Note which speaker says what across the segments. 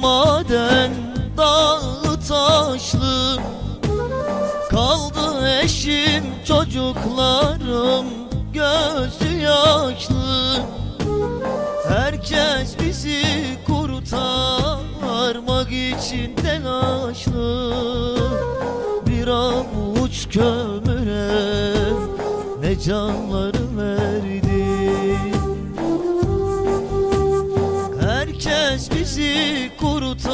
Speaker 1: maden dağı taşlı. Kaldı eşim çocuklarım gözü yaşlı. Herkes bizi kurtarmak için telaşlı. Bir avuç kömüre ne canları verdi. Bizi kurtarmak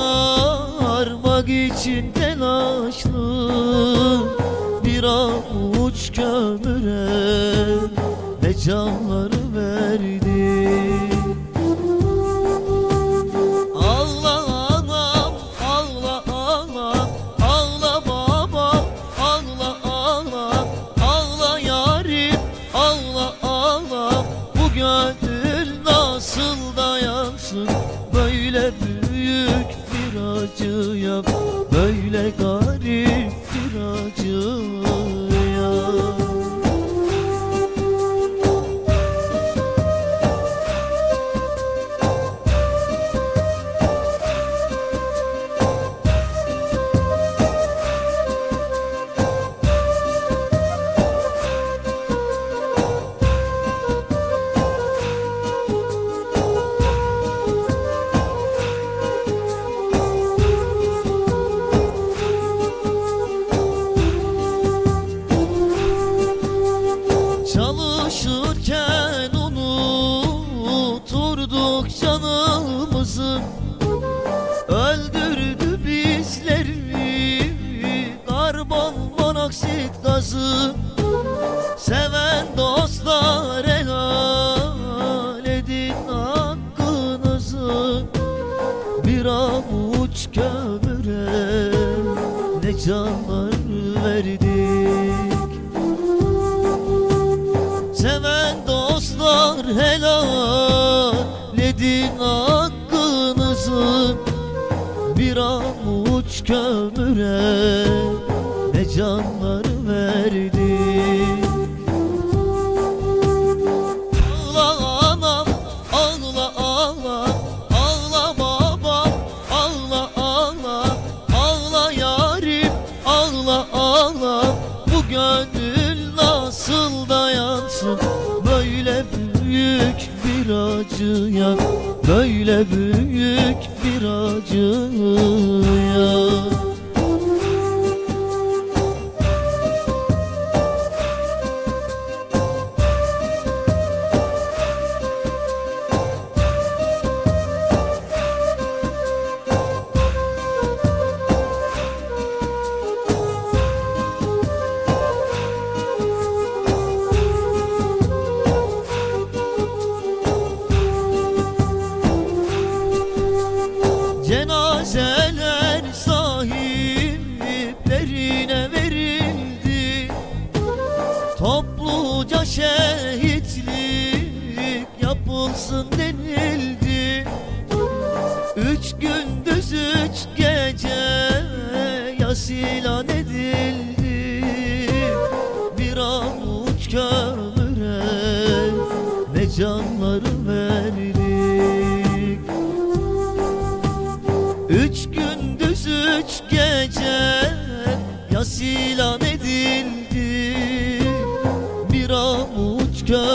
Speaker 1: için telaşlı Bir avuç kömüre ne canları böyle büyük bir acıya, böyle garip bir acıya. Canlar verdik. Seven dostlar helal edin hakkınızı. Bir avuç kömüre ne canlar verdik ağla. Bu gönül nasıl dayansın böyle büyük bir acıya, böyle büyük bir acıya. Sahiplerine verildi. Topluca şehitlik yapılsın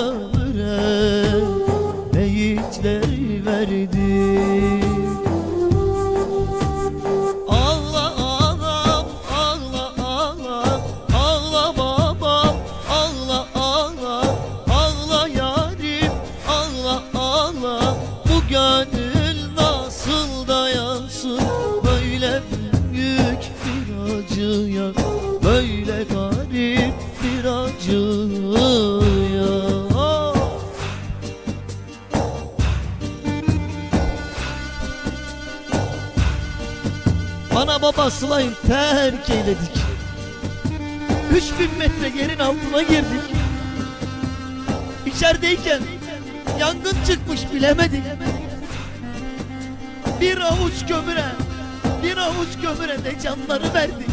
Speaker 1: avuç Ana baba sılayım terk eyledik. Üç bin metre yerin altına girdik. İçerideyken yangın çıkmış bilemedik. Bir avuç kömüre Bir avuç kömüre de canları verdik.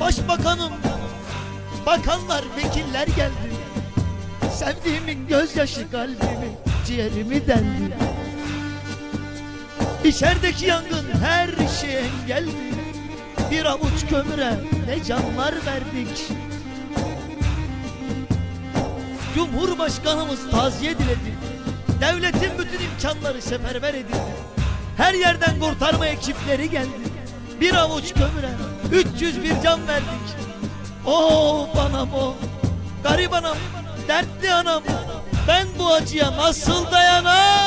Speaker 1: Başbakanım Bakanlar, vekiller geldi. Sevdiğimin gözyaşı kalbimi, ciğerimi deldi İçerideki yangın her şeye engeldi Bir avuç kömüre ne canlar verdik. Cumhurbaşkanımız taziye diledi. Devletin bütün imkanları seferber edildi. Her yerden kurtarma ekipleri geldi. Bir avuç kömüre 301 can verdik. Oh anam o Garip anam Dertli anam. Ben bu acıya nasıl dayanam